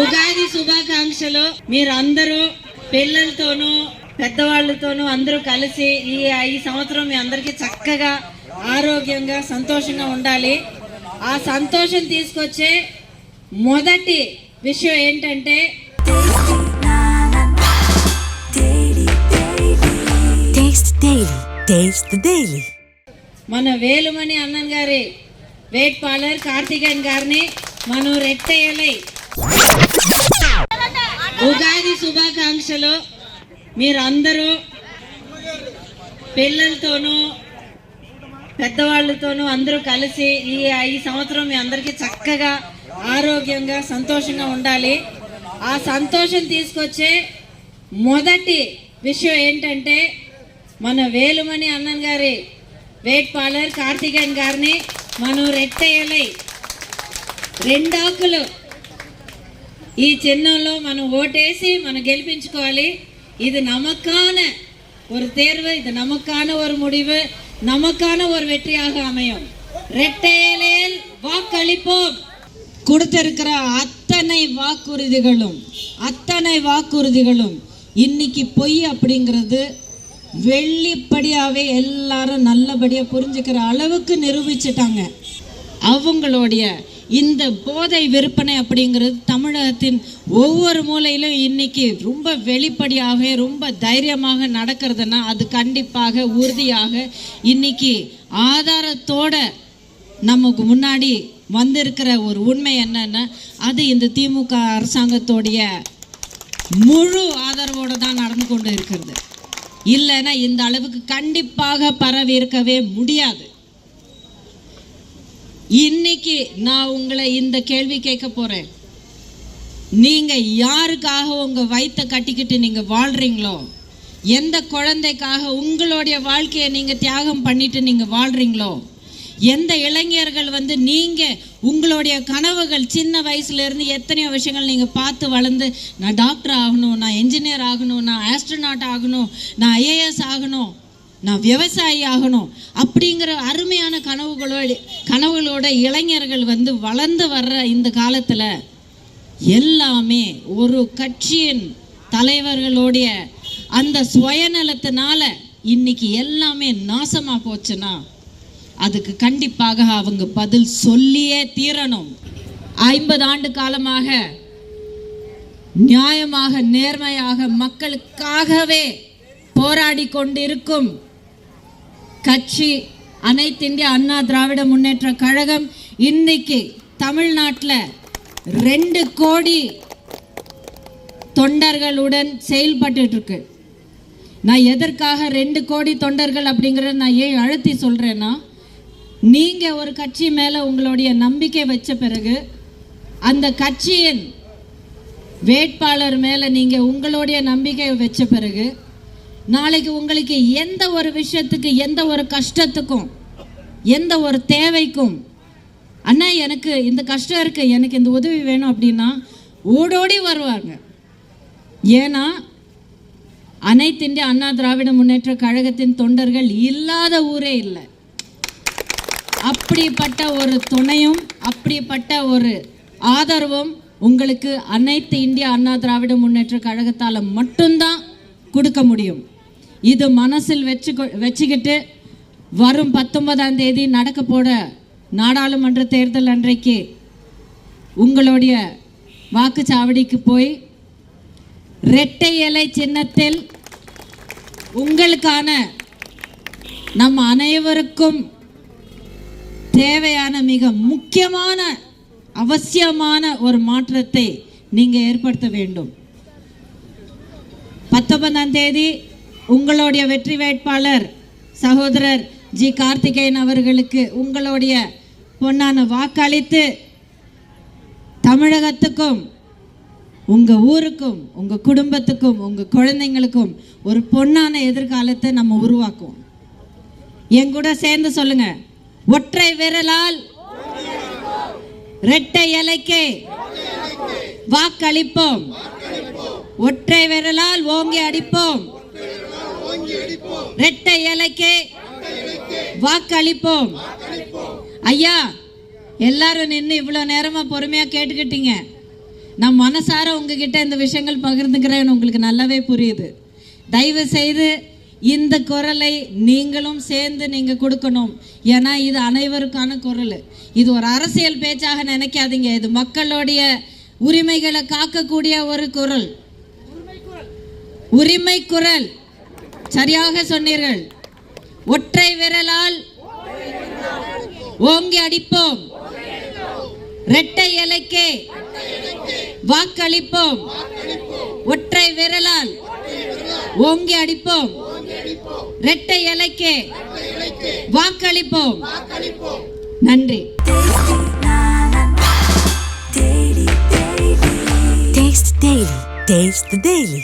ఉగాది శుభాకాంక్షలు. మీరందరూ పిల్లలతోనూ పెద్దవాళ్ళతోనూ అందరూ కలిసి ఈ ఈ సంవత్సరం మీ అందరికీ చక్కగా ఆరోగ్యంగా సంతోషంగా ఉండాలి. ఆ సంతోషం తీసుకొచ్చే మొదటి విషయం ఏంటంటే. మన వేలుమణి అన్నన్ గారి వెయిట్ పార్లర్ కార్తికేయన్ గారిని మనం రెట్టేయాలి. ఉగాది శుభాకాంక్షలు. మీరందరూ పిల్లలతోనూ పెద్దవాళ్ళతోనూ అందరూ కలిసి ఈ ఈ సంవత్సరం మీ అందరికీ చక్కగా ఆరోగ్యంగా సంతోషంగా ఉండాలి. ఆ సంతోషం తీసుకొచ్చే మొదటి విషయం ఏంటంటే మన వేలుమణి అన్నన్ గారి వెయిట్ పార్లర్ కార్తికేయన్ గారిని మనం రెట్టేయాలి. రెండాకులు ఈ చిహ్నంలో మనం ఓటేసి మనం గెలిపించుకోవాలి இது நமக்கான ஒரு தேர்வு இது நமக்கான ஒரு முடிவு நமக்கான ஒரு வெற்றியாக அமையும் ரெட்டையலேல் வாக்களிப்போம் கொடுத்திருக்கிற அத்தனை வாக்குறுதிகளும் அத்தனை வாக்குறுதிகளும் இன்னைக்கு பொய் அப்படிங்கிறது வெள்ளிப்படியாவே எல்லாரும் நல்லபடியா புரிஞ்சுக்கிற அளவுக்கு நிரூபிச்சிட்டாங்க அவங்களுடைய இந்த போதை விற்பனை அப்படிங்கிறது தமிழகத்தின் ஒவ்வொரு மூலையிலும் இன்னைக்கு ரொம்ப வெளிப்படையாக ரொம்ப தைரியமாக நடக்கிறதுனா அது கண்டிப்பாக உறுதியாக இன்னைக்கு ஆதாரத்தோட நமக்கு முன்னாடி வந்திருக்கிற ஒரு உண்மை என்னன்னா அது இந்த திமுக அரசாங்கத்தோடைய முழு ஆதரவோடு தான் நடந்து கொண்டு இருக்கிறது. இல்லைன்னா இந்த அளவுக்கு கண்டிப்பாக பரவி இருக்கவே முடியாது. இன்னைக்கு நான் உங்களை இந்த கேள்வி கேட்க போறேன். நீங்க யாருக்காக உங்க வயிற்றை கட்டிக்கிட்டு நீங்க வாழ்றீங்களோ எந்த குழந்தைக்காக உங்களுடைய வாழ்க்கையை நீங்க தியாகம் பண்ணிட்டு நீங்க வாழ்றீங்களோ எந்த இளைஞர்கள் வந்து நீங்க உங்களுடைய கனவுகள் சின்ன வயசுல இருந்து எத்தனையோ விஷயங்கள் நீங்க பார்த்து வளர்ந்து நான் டாக்டர் ஆகணும் நான் என்ஜினியர் ஆகணும் நான் ஆஸ்ட்ரோநாட் ஆகணும் நான் ஐஏஎஸ் ஆகணும் நான் விவசாயி ஆகணும் அப்படிங்கிற அருமையான கனவுகளோட கனவுகளோட இளைஞர்கள் வந்து வளர்ந்து வர்ற இந்த காலத்தில் எல்லாமே ஒரு கட்சியின் தலைவர்களுடைய அந்த சுயநலத்தினால இன்னைக்கு எல்லாமே நாசமாக போச்சுன்னா அதுக்கு கண்டிப்பாக அவங்க பதில் சொல்லியே தீரணும். ஐம்பது ஆண்டு காலமாக நியாயமாக நேர்மையாக மக்களுக்காகவே போராடி கொண்டிருக்கும் கட்சி அனைத்து இந்திய அண்ணா திராவிட முன்னேற்ற கழகம் இன்னைக்கு தமிழ்நாட்டில் ரெண்டு கோடி தொண்டர்களுடன் செயல்பட்டு இருக்கு நான் எதற்காக ரெண்டு கோடி தொண்டர்கள் அப்படிங்கிறத நான் ஏன் அழுத்தி சொல்கிறேன்னா நீங்கள் ஒரு கட்சி மேலே உங்களுடைய நம்பிக்கை வச்ச பிறகு அந்த கட்சியின் வேட்பாளர் மேலே நீங்கள் உங்களுடைய நம்பிக்கை வச்ச பிறகு நாளைக்கு உங்களுக்கு எந்த ஒரு விஷயத்துக்கு எந்த ஒரு கஷ்டத்துக்கும் எந்த ஒரு தேவைக்கும் அண்ணா எனக்கு இந்த கஷ்டம் இருக்கு எனக்கு இந்த உதவி வேணும் அப்படின்னா ஓடோடி வருவாங்க. ஏன்னா அனைத்து இந்திய அண்ணா திராவிட முன்னேற்ற கழகத்தின் தொண்டர்கள் இல்லாத ஊரே இல்லை. அப்படிப்பட்ட ஒரு துணையும் அப்படிப்பட்ட ஒரு ஆதரவும் உங்களுக்கு அனைத்து இந்திய அண்ணா திராவிட முன்னேற்ற கழகத்தால் மட்டும்தான் கொடுக்க முடியும். இது மனசில் வச்சு வச்சுக்கிட்டு வரும் பத்தொன்பதாம் தேதி நடக்க போட நாடாளுமன்ற தேர்தல் அன்றைக்கு உங்களுடைய வாக்குச்சாவடிக்கு போய் இரட்டை இலை சின்னத்தில் உங்களுக்கான நம் அனைவருக்கும் தேவையான மிக முக்கியமான அவசியமான ஒரு மாற்றத்தை நீங்கள் ஏற்படுத்த வேண்டும். பத்தொன்பதாம் தேதி உங்களுடைய வெற்றி வேட்பாளர் சகோதரர் ஜி கார்த்திகேயன் அவர்களுக்கு உங்களுடைய பொன்னான வாக்களித்து தமிழகத்துக்கும் உங்க ஊருக்கும் உங்க குடும்பத்துக்கும் உங்க குழந்தைங்களுக்கும் ஒரு பொன்னான எதிர்காலத்தை நம்ம உருவாக்குவோம். என் கூட சேர்ந்து சொல்லுங்க. ஒற்றை விரலால் ரெட்டை இலைக்கு வாக்களிப்போம். ஒற்றை விரலால் ஓங்கி அடிப்போம். இரட்டை இலைக்கு வாக்களிப்போம். ஐயா எல்லாரும் நின்று இவ்வளோ நேரமாக பொறுமையாக கேட்டுக்கிட்டீங்க. நான் மனசார உங்ககிட்ட இந்த விஷயங்கள் பகிர்ந்துக்கிறேன்னு உங்களுக்கு நல்லாவே புரியுது. தயவு செய்து இந்த குரலை நீங்களும் சேர்ந்து நீங்கள் கொடுக்கணும். ஏன்னா இது அனைவருக்கான குரல். இது ஒரு அரசியல் பேச்சாக நினைக்காதீங்க. இது மக்களுடைய உரிமைகளை காக்கக்கூடிய ஒரு குரல். உரிமை குரல். சரியாக சொன்னீர்கள். ஒற்றை விரலால் ஓங்கி அடிப்போம். இரட்டை இலைக்கே வாக்களிப்போம். ஒற்றை விரலால் ஓங்கி அடிப்போம். இரட்டை இலைக்கே வாக்களிப்போம். நன்றி. Taste the Daily. Taste the Daily.